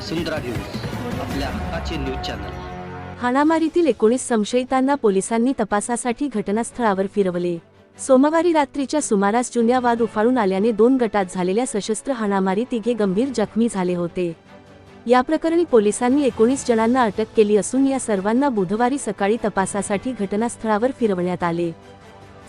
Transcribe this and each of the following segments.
वसुंधरा news आपल्या हक्काचे news channel. हाणामारीतील एकोणीस संशयितांना पोलिसांनी तपासासाठी घटनास्थळावर फिरवले. सोमवारी रात्रीच्या सुमारास जुन्या वाद उफाळून आल्याने दोन गटात झालेल्या सशस्त्र हाणामारी तिघे गंभीर जखमी झाले होते. या प्रकरणी पोलिसांनी एकोणीस जणांना अटक केली असून या सर्वांना बुधवारी सकाळी तपासासाठी घटनास्थळावर फिरवण्यात आले.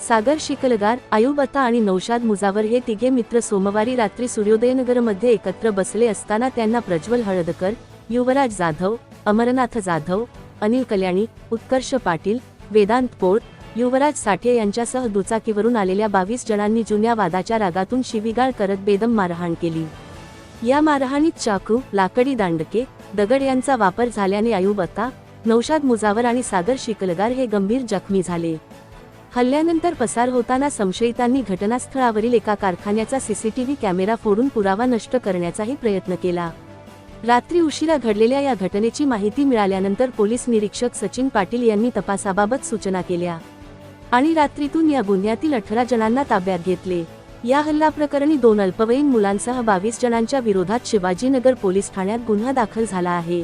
सागर शिकलगार आयुब अता आणि नौशाद मुजावर हे तिघे मित्र सोमवारी रात्री सूर्योदयनगरमध्ये एकत्र बसले असताना त्यांना प्रज्वल हळदकर युवराज जाधव अमरनाथ जाधव अनिल कल्याणी उत्कर्ष पाटील वेदांत पोळ युवराज साठे यांच्यासह दुचाकीवरून आलेल्या बावीस जणांनी जुन्या वादाच्या रागातून शिवीगाळ करत बेदम मारहाण केली. या मारहाणीत चाकू लाकडी दांडके दगड यांचा वापर झाल्याने आयुबत्ता नौशाद मुजावर आणि सागर शिकलगार हे गंभीर जखमी झाले. हल्ल्यानंतर पसार होताना संशयितांनी घटनास्थळावरील एका कारखान्याचा सीसीटीव्ही कॅमेरा फोडून पुरावा नष्ट करण्याचाही प्रयत्न केला. रात्री उशिरा घडलेल्या या घटनेची माहिती मिळाल्यानंतर पोलीस निरीक्षक सचिन पाटील यांनी तपासाबाबत सूचना केल्या आणि रात्रीतून या गुन्ह्यातील अठरा जणांना ताब्यात घेतले. या हल्ला प्रकरणी दोन अल्पवयीन मुलांसह बावीस जणांच्या विरोधात शिवाजीनगर पोलीस ठाण्यात गुन्हा दाखल झाला आहे.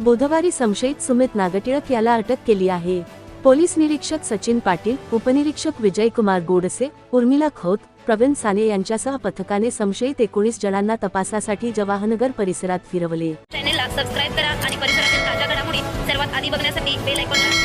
बुधवारी संशयित सुमित नागटिळक याला अटक केली आहे. पोलीस निरीक्षक सचिन पाटील उपनिरीक्षक विजयकुमार गोडसे उर्मिला खोत प्रवीण साने यांच्यासह पथकाने संशयित एकोणीस जणांना तपासासाठी जवाहरनगर परिसरात फिरवले. चॅनेलला सबस्क्राईब करा आणि परिसरातील ताज्या घडामोडी सर्वात आधी बघण्यासाठी बेल आयकॉनला